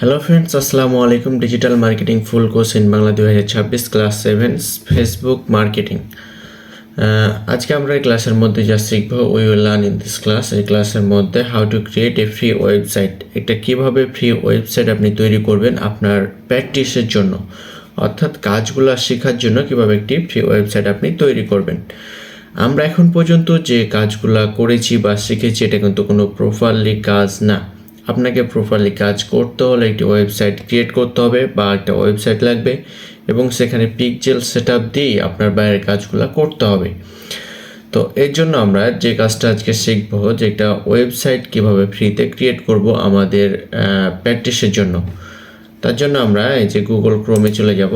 Hello friends আসসালামু আলাইকুম digital marketing full course in Bangla দু হাজার ছাব্বিশ ক্লাস সেভেন ফেসবুক মার্কেটিং আজকে আমরা এই ক্লাসের মধ্যে যা শিখব we will learn in this class এই ক্লাসের মধ্যে how to create a free website একটা কীভাবে ফ্রি ওয়েবসাইট আপনি তৈরি করবেন আপনার প্র্যাকটিসের জন্য, অর্থাৎ কাজগুলো শেখার জন্য কীভাবে একটি ফ্রি ওয়েবসাইট আপনি তৈরি করবেন। আমরা এখন পর্যন্ত যে কাজগুলো করেছি বা শিখেছি, এটা কিন্তু কোনো প্রপারলি কাজ না। আপনাকে প্রপারলি কাজ করতে হলে একটি ওয়েবসাইট ক্রিয়েট করতে হবে বা একটা ওয়েবসাইট লাগবে এবং সেখানে পিকজেল সেট আপ দিয়েই আপনার বাইরের কাজগুলো করতে হবে। তো এর জন্য আমরা যে কাজটা আজকে শিখব যে একটা ওয়েবসাইট কীভাবে ফ্রিতে ক্রিয়েট করব আমাদের প্র্যাকটিসের জন্য। তার জন্য আমরা এই যে গুগল ক্রোমে চলে যাব।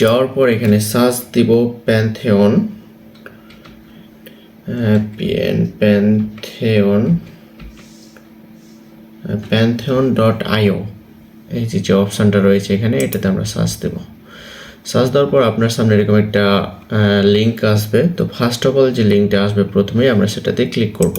যাওয়ার পর এখানে সার্চ দিব প্যান্থেয়ন পিএন প্যান্থেয়ন প্যান্থেয়ন ডট আইও এই যে যে অপশানটা রয়েছে এখানে, এটাতে আমরা সার্চ দেব। সার্চ দেওয়ার পর আপনার সামনে এরকম একটা লিঙ্ক আসবে। তো ফার্স্ট অফ অল যে লিঙ্কটা আসবে প্রথমেই আমরা সেটাতে ক্লিক করব।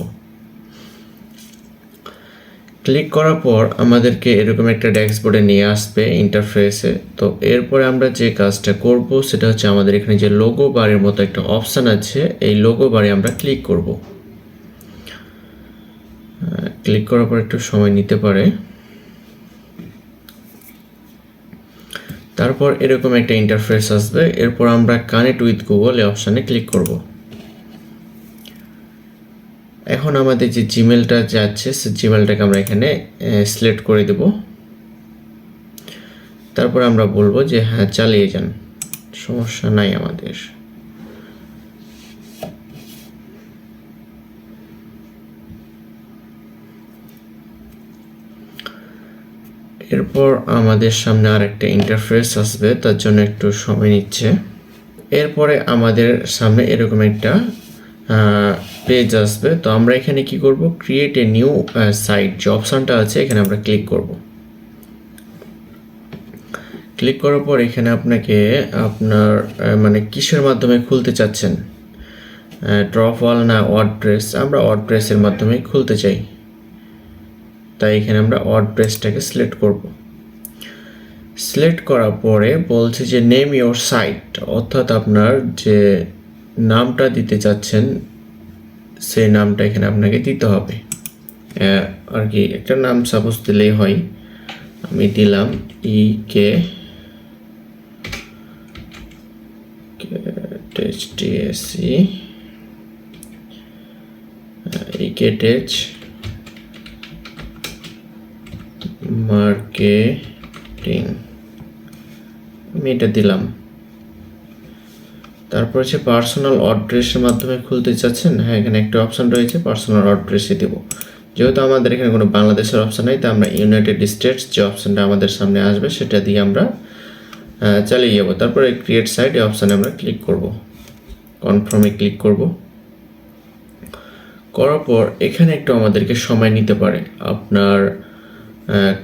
ক্লিক করার পর আমাদেরকে এরকম একটা ড্যাশবোর্ডে নিয়ে আসবে ইন্টারফেসে তো এরপরে আমরা যে কাজটা করব, সেটা হচ্ছে আমাদের এখানে যে লোগো বারের মতো একটা অপশান আছে, এই লোগো বারে আমরা ক্লিক করব। ক্লিক করার পর একটু সময় নিতে পারে। তারপর এরকম একটা ইন্টারফেস আসবে। এরপর আমরা কানেক্ট উইথ গুগল এই অপশানে ক্লিক করব। এখন আমাদের যে জিমেলটা যাচ্ছে, সে জিমেলটাকে আমরা এখানে সিলেক্ট করে দেব। তারপর আমরা বলব যে হ্যাঁ চালিয়ে যান। সমস্যা নাই আমাদের। এরপর আমাদের সামনে আর একটা ইন্টারফেস আসবে, তার জন্য একটু সময় নিচ্ছে। এরপরে আমাদের সামনে এরকম একটা পেজ আসবে। তো আমরা এখানে কি করব? ক্রিয়েট এ নিউ সাইট যে অপশানটা আছে, এখানে আমরা ক্লিক করব। ক্লিক করার পর এখানে আপনাকে আপনার মানে কিসের মাধ্যমে খুলতে চাচ্ছেন? ড্রপওয়াল না ওয়ার্ডপ্রেস আমরা ওয়ার্ডপ্রেসের মাধ্যমে খুলতে চাই। তাই এখানে আমরা ওয়ার্ড প্রেসটাকে সিলেক্ট করব। সিলেক্ট করার পরে বলছে যে নেম ইওর সাইট অর্থাৎ আপনার যে নামটা দিতে চাচ্ছেন, সেই নামটা এখানে আপনাকে দিতে হবে। আর কি, একটা নাম সাপোজ দিলেই হয়। আমি দিলাম ই কে টেচ টিএসি ই কে টেচ মার্কেটিং আমি এটা দিলাম। তারপর হচ্ছে পার্সোনাল অ্যাড্রেসের মাধ্যমে খুলতে চাচ্ছেন? হ্যাঁ এখানে একটা অপশান রয়েছে পার্সোনাল অ্যাড্রেসে দেবো। যেহেতু আমাদের এখানে কোনো বাংলাদেশের অপশান নেই, তাই আমরা ইউনাইটেড স্টেটস যে অপশানটা আমাদের সামনে আসবে, সেটা দিয়ে আমরা চালিয়ে যাব। তারপরে ক্রিয়েট সাইট এই অপশানে আমরা ক্লিক করব। কনফার্মে ক্লিক করব। করার পর এখানে একটু আমাদেরকে সময় নিতে পারে। আপনার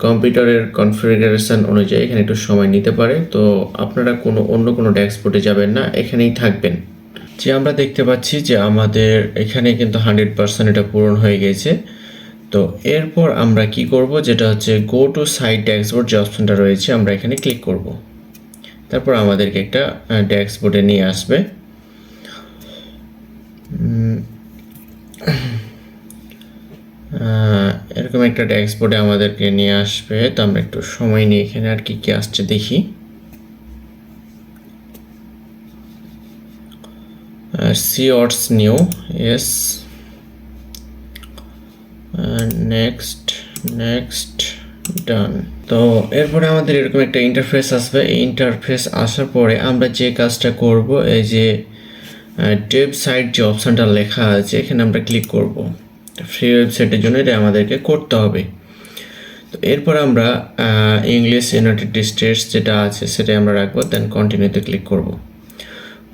কম্পিউটারের কনফিগারেশন অনুযায়ী এখানে একটু সময় নিতে পারে। তো আপনারা কোনো, অন্য কোনো ড্যাশবোর্ডে যাবেন না, এখানেই থাকবেন। যে আমরা দেখতে পাচ্ছি যে আমাদের এখানে কিন্তু হান্ড্রেড পার্সেন্ট এটা পূরণ হয়ে গেছে। তো এরপর আমরা কি করব, যেটা হচ্ছে গো টু সাইট ড্যাশবোর্ড যে অপশনটা রয়েছে, আমরা এখানে ক্লিক করব। তারপর আমাদেরকে একটা ড্যাশবোর্ডে নিয়ে আসবে। এরকম একটা ড্যাশবোর্ডে আমাদেরকে নিয়ে আসবে, তো আমরা একটু সময় নিয়ে এখানে আর কি কি আসছে দেখি। সি অটস নিউ এস নেক্সট নেক্সট ডান তো এরপরে আমাদের এরকম একটা ইন্টারফেস আসবে, এই ইন্টারফেস আসার পরে আমরা যে কাজটা করব, এই যে টেপ সাইট যে অপশানটা লেখা আছে, এখানে আমরা ক্লিক করব। ফ্রি ওয়েবসাইটের জন্য এটা আমাদেরকে করতে হবে। তো এরপর আমরা ইংলিশ ইউনাইটেড স্টেটস যেটা আছে সেটাই আমরা রাখব দেন কন্টিনিউতে ক্লিক করব।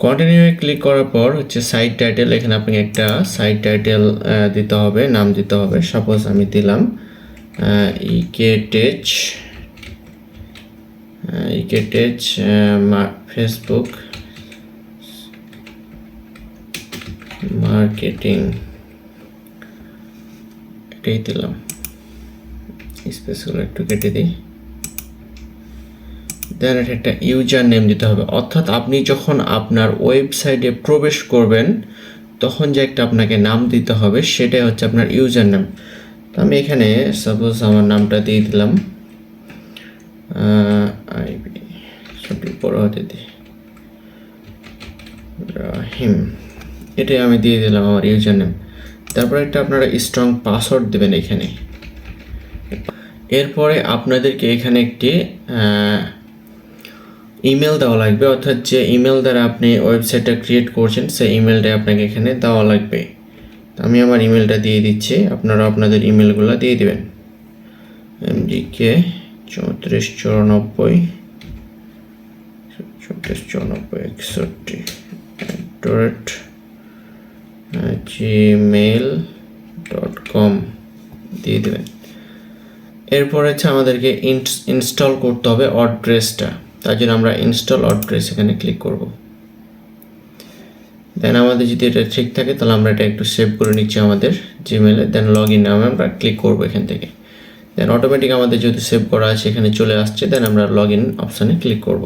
কন্টিনিউয়ে ক্লিক করার পর হচ্ছে সাইট টাইটেল এখানে আপনি একটা সাইট টাইটেল দিতে হবে, নাম দিতে হবে। সাপোজ আমি দিলাম EK tech EK Facebook marketing এটাই দিলাম। স্পেসগুলো একটু কেটে দিই। দেন এটা একটা ইউজার নেম দিতে হবে। অর্থাৎ আপনি যখন আপনার ওয়েবসাইটে প্রবেশ করবেন, তখন যে একটা আপনাকে নাম দিতে হবে, সেটাই হচ্ছে আপনার ইউজার নেম তো আমি এখানে সাপোজ আমার নামটা দিয়ে দিলাম। আইবি সবটি বড় হতে দিই। রাহিম, এটাই আমি দিয়ে দিলাম আমার ইউজার নেম তারপর একটা আপনারা স্ট্রং পাসওয়ার্ড দেবেন এখানে। এরপরে আপনাদেরকে এখানে একটি ইমেল দেওয়া লাগবে। অর্থাৎ যে ইমেল দ্বারা আপনি ওয়েবসাইটটা ক্রিয়েট করছেন, সেই ইমেলটা আপনাকে এখানে দেওয়া লাগবে। আমি আমার ইমেলটা দিয়ে দিচ্ছি। আপনারা আপনাদের ইমেলগুলো দিয়ে দেবেন। এমডিকে চৌত্রিশ চুরানব্বই চৌত্রিশ চুরানব্বই, একষট্টি অ্যাট জিমেল ডট কম দিয়ে দেবেন। এরপর হচ্ছে আমাদেরকে ইনস্টল করতে হবে অড্রেসটা তার জন্য আমরা ইনস্টল অড্রেস এখানে ক্লিক করব। দেন আমাদের যদি এটা ঠিক থাকে, তাহলে আমরা এটা একটু সেভ করে নিচ্ছি আমাদের জিমেলে দেন লগ ইন নামে আমরা ক্লিক করব এখান থেকে। দেন অটোমেটিক আমাদের যেহেতু সেভ করা আছে, এখানে চলে আসছে দেন আমরা লগ ইন অপশানে ক্লিক করব।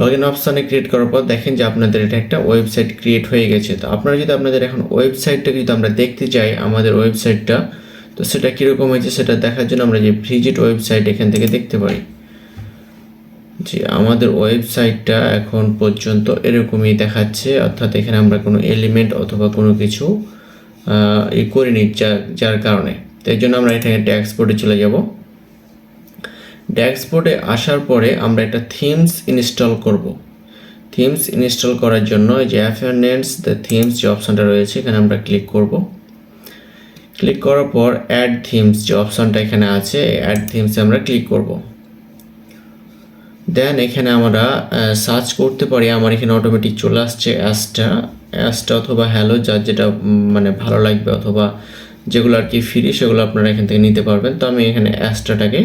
লগ ইন অপশানে ক্রিয়েট করার পর দেখেন যে আপনাদের এটা একটা ওয়েবসাইট ক্রিয়েট হয়ে গেছে। তো আপনারা যদি আপনাদের এখন ওয়েবসাইটটা যদি আমরা দেখতে চাই, আমাদের ওয়েবসাইটটা তো সেটা কীরকম হয়েছে সেটা দেখার জন্য আমরা যে ভিজিট ওয়েবসাইট এখান থেকে দেখতে পারি। যে আমাদের ওয়েবসাইটটা এখন পর্যন্ত এরকমই দেখাচ্ছে, অর্থাৎ এখানে আমরা কোনো এলিমেন্ট অথবা কোনো কিছু ই করিনি যার যার কারণে। তো এই জন্য আমরা এখানে ড্যাক্সপোর্টে চলে যাব। ড্যাক্সপোর্টে আসার পরে আমরা একটা থিমস ইনস্টল করব। থিমস ইনস্টল করার জন্য যে অ্যাফারনেন্স দ্য থিমস যে অপশানটা রয়েছে, এখানে আমরা ক্লিক করব। ক্লিক করার পর অ্যাড থিমস যে অপশানটা এখানে আছে অ্যাড থিমসে আমরা ক্লিক করব। দেন এখানে আমরা সার্চ করতে পারি, আমার এখানে অটোমেটিক চলে আসছে অ্যাসটা অ্যাসটা অথবা হ্যালো যার যেটা মানে ভালো লাগবে অথবা যেগুলো আর কি ফ্রি সেগুলো আপনারা এখান থেকে নিতে পারবেন। তো আমি এখানে অ্যাসটাটাকে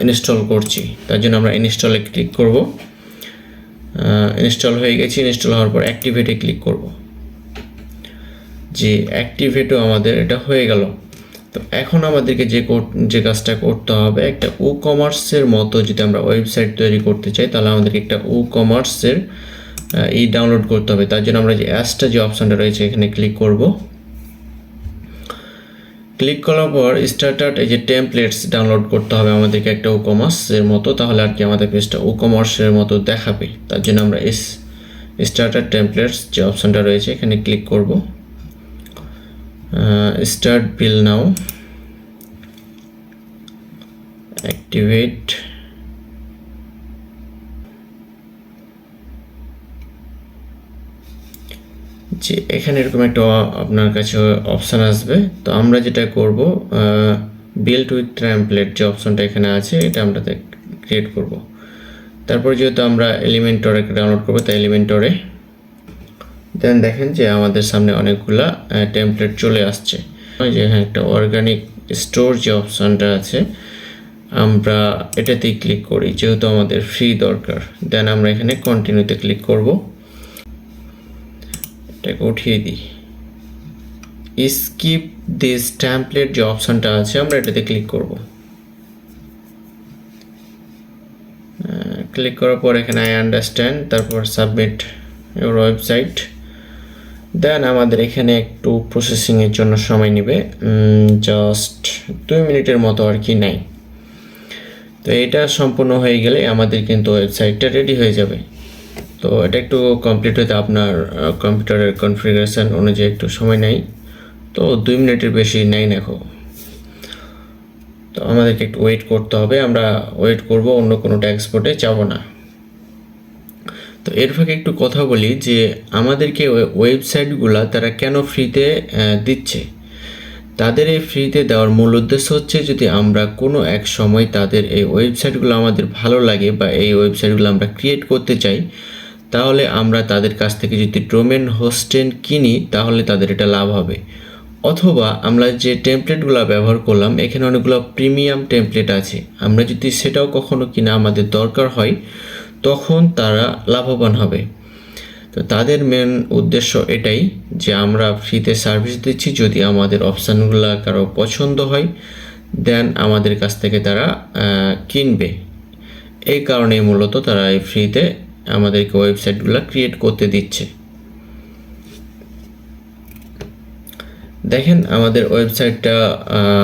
ইনস্টল করছি। তার জন্য আমরা ইনস্টলে ক্লিক করব। ইনস্টল হয়ে গেছে। ইনস্টল হওয়ার পর অ্যাক্টিভেটে ক্লিক করব। যে অ্যাক্টিভেটও আমাদের এটা হয়ে গেল। তো এখন আমাদেরকে যে যে কাজটা করতে হবে, একটা ও কমার্সের মতো যদি আমরা ওয়েবসাইট তৈরি করতে চাই, তাহলে আমাদেরকে একটা ও কমার্সের ই ডাউনলোড করতে হবে। তার জন্য আমরা যে অ্যাসটা যে অপশানটা রয়েছে, এখানে ক্লিক করব। ক্লিক করার পর স্টার্টার এই যে টেমপ্লেটস ডাউনলোড করতে হবে আমাদেরকে একটা ও কমার্সের মতো, তাহলে আর কি আমাদের পেজটা ও কমার্সের মতো দেখাবে। তার জন্য আমরা এস স্টার্টার টেমপ্লেটস যে অপশানটা রয়েছে, এখানে ক্লিক করব। স্টার্ট বিল নাও অ্যাক্টিভেট যে এখানে এরকম একটা আপনার কাছে অপশান আসবে। তো আমরা যেটা করব বিল্ড উইথ ট্র্যাম্পলেট যে অপশানটা এখানে আছে, এটা আমরা ক্রিয়েট করব। তারপর যেহেতু আমরা এলিমেন্টরে ডাউনলোড করব, তাই এলিমেন্টরে দেন দেখেন যে আমাদের সামনে অনেকগুলা টেমপ্লেট চলে আসছে। যে হ্যাঁ একটা অর্গানিক স্টোর যে অপশানটা আছে, আমরা এটাতেই ক্লিক করি, যেহেতু আমাদের ফ্রি দরকার দেন আমরা এখানে কন্টিনিউতে ক্লিক করব। এটাকে উঠিয়ে দিই। স্কিপ দিস ট্যাম্পলেট যে অপশানটা আছে, আমরা এটাতে ক্লিক করব। ক্লিক করার পর এখানে আই আন্ডারস্ট্যান্ড তারপর সাবমিট ইউর ওয়েবসাইট দেন আমাদের এখানে একটু প্রসেসিংয়ের জন্য সময় নেবে। জাস্ট দুই মিনিটের মতো আর কি নাই। তো এটা সম্পূর্ণ হয়ে গেলে আমাদের কিন্তু ওয়েবসাইটটা রেডি হয়ে যাবে। তো এটা একটু কমপ্লিট হতে আপনার কম্পিউটারের কনফিগারেশান অনুযায়ী একটু সময় নেয় তো দুই মিনিটের বেশি নেই দেখো। তো আমাদেরকে একটু ওয়েট করতে হবে। আমরা ওয়েট করব, অন্য কোনো ট্যাক্সপোর্টে যাব না। তো এর ফাঁকে একটু কথা বলি যে আমাদেরকে ওয়েবসাইটগুলো তারা কেন ফ্রিতে দিচ্ছে? তাদের এই ফ্রিতে দেওয়ার মূল উদ্দেশ্য হচ্ছে যদি আমরা কোনো এক সময় তাদের এই ওয়েবসাইটগুলো আমাদের ভালো লাগে বা এই ওয়েবসাইটগুলো আমরা ক্রিয়েট করতে চাই তাহলে আমরা তাদের কাছ থেকে যদি ডোমেন হোস্টেন কিনি, তাহলে তাদের এটা লাভ হবে। অথবা আমরা যে টেমপ্লেটগুলো ব্যবহার করলাম, এখানে অনেকগুলো প্রিমিয়াম টেমপ্লেট আছে। আমরা যদি সেটাও কখনো কিনা আমাদের দরকার হয়, তখন তারা লাভবান হবে। তো তাদের মেন উদ্দেশ্য এটাই যে আমরা ফ্রিতে সার্ভিস দিচ্ছি, যদি আমাদের অপশানগুলো কারও পছন্দ হয় দেন আমাদের কাছ থেকে তারা কিনবে। এই কারণে মূলত তারা এই ফ্রিতে আমাদেরকে ওয়েবসাইটগুলো ক্রিয়েট করতে দিচ্ছে। দেখেন, আমাদের ওয়েবসাইটটা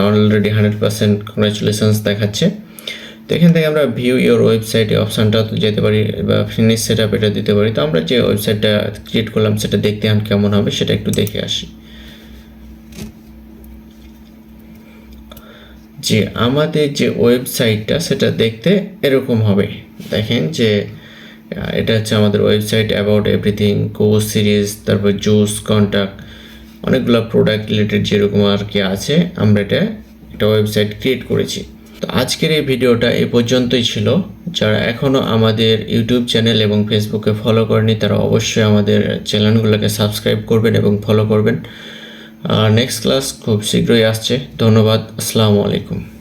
অলরেডি হান্ড্রেড পার্সেন্ট কংগ্রাচুলেশনস দেখাচ্ছে। তো এখান থেকে আমরা ভিউ ইওর ওয়েবসাইট অপশানটা যেতে পারি বা ফিনিশ সেট আপ এটা দিতে পারি। তো আমরা যে ওয়েবসাইটটা ক্রিয়েট করলাম, সেটা দেখতে হন কেমন হবে, সেটা একটু দেখে আসি। যে আমাদের যে ওয়েবসাইটটা সেটা দেখতে এরকম হবে। দেখেন যে এটা হচ্ছে আমাদের website about everything course series তারপর জুস কন্ট্যাক্ট অনেকগুলো প্রোডাক্ট রিলেটেড যেরকম আর কি আছে, আমরা এটা একটা ওয়েবসাইট ক্রিয়েট করেছি। তো আজকের এই ভিডিওটা এ পর্যন্তই ছিল। যারা এখনও আমাদের ইউটিউব চ্যানেল এবং ফেসবুকে ফলো করেনি, তারা অবশ্যই আমাদের চ্যানেলগুলোকে সাবস্ক্রাইব করবেন এবং ফলো করবেন। আর নেক্সট ক্লাস খুব শীঘ্রই আসছে। ধন্যবাদ। আসসালামু আলাইকুম।